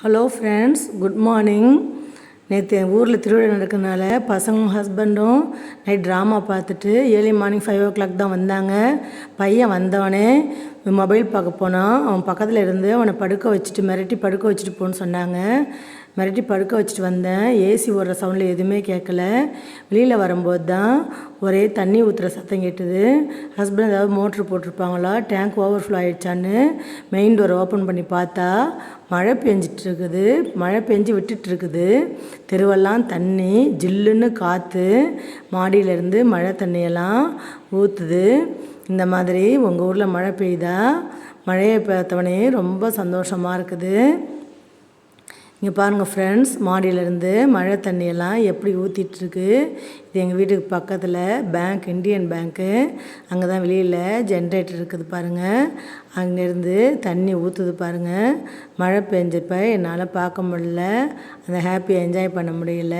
Hello friends good morning நேற்று என் ஊரில் திருவிழா நடக்கிறதுனால பசங்களும் ஹஸ்பண்டும் நைட் ட்ராமா பார்த்துட்டு early morning five o'clock தான் வந்தாங்க. பையன் வந்தவனே மொபைல் பார்க்க போனான். அவன் பக்கத்தில் இருந்து அவனை படுக்க வச்சுட்டு மிரட்டி படுக்க வச்சுட்டு போன்னு சொன்னாங்க. மிரட்டி படுக்க வச்சுட்டு வந்தேன். ஏசி ஓடுற சவுண்டில் எதுவுமே கேட்கல வெளியில் வரும்போது தான் ஒரே தண்ணி ஊற்றுற சத்தம் கேட்டுது. ஹஸ்பண்ட் ஏதாவது மோட்ரு போட்டிருப்பாங்களா? டேங்க் ஓவர்ஃப்ளோ ஆகிடுச்சான்னு மெயின் டோர் ஓப்பன் பண்ணி பார்த்தா மழை பெஞ்சிட்டு இருக்குது மழை பெஞ்சு விட்டுட்டுருக்குது. தெருவெல்லாம் தண்ணி ஜில்லுன்னு காற்று மாடியிலேருந்து மழை தண்ணியெல்லாம் ஊற்றுது இந்த மாதிரி உங்கள் ஊரில் மழை பெய்யுதா? மழையை பார்த்தவனே ரொம்ப சந்தோஷமாக இருக்குது. இங்கே பாருங்கள் ஃப்ரெண்ட்ஸ் மாடியிலேருந்து மழை தண்ணியெல்லாம் எப்படி ஊற்றிட்டுருக்கு இது எங்கள் வீட்டுக்கு பக்கத்தில் பேங்க் இந்தியன் பேங்க்கு அங்கே தான் வெளியில் ஜென்ரேட்டர் இருக்குது பாருங்கள் அங்கேருந்து தண்ணி ஊற்றுது பாருங்கள் மழை பெஞ்சப்ப என்னால் பார்க்க முடியல. அந்த ஹாப்பியை என்ஜாய் பண்ண முடியல.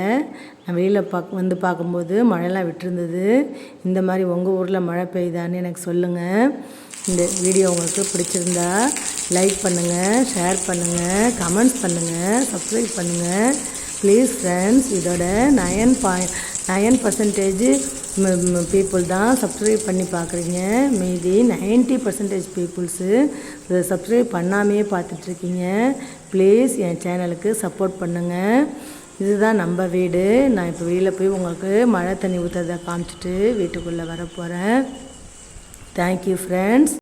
நான் வெளியில் பார்க்க வந்து பார்க்கும்போது மழைலாம் விட்டுருந்தது. இந்த மாதிரி உங்கள் ஊரில் மழை பெய்யுதான்னு எனக்கு சொல்லுங்கள் இந்த வீடியோ உங்களுக்கு பிடிச்சிருந்தா லைக் பண்ணுங்கள் ஷேர் பண்ணுங்கள் கமெண்ட்ஸ் பண்ணுங்கள் சப்ஸ்கிரைப் பண்ணுங்கள் ப்ளீஸ் ஃப்ரெண்ட்ஸ் இதோட nine point nine percentage people தான் சப்ஸ்கிரைப் பண்ணி பார்க்குறீங்க. மீதி நைன்ட்டி பர்சன்டேஜ் பீப்புள்ஸு இதை சப்ஸ்கிரைப் பண்ணாமையே பார்த்துட்ருக்கீங்க. ப்ளீஸ் என் சேனலுக்கு சப்போர்ட் பண்ணுங்கள் இதுதான் நம்ம வீடு. நான் இப்போ வெளியில் போய் உங்களுக்கு மழை தண்ணி ஊற்றுறதை காமிச்சிட்டு வீட்டுக்குள்ளே வர போகிறேன் தேங்க்யூ ஃப்ரெண்ட்ஸ்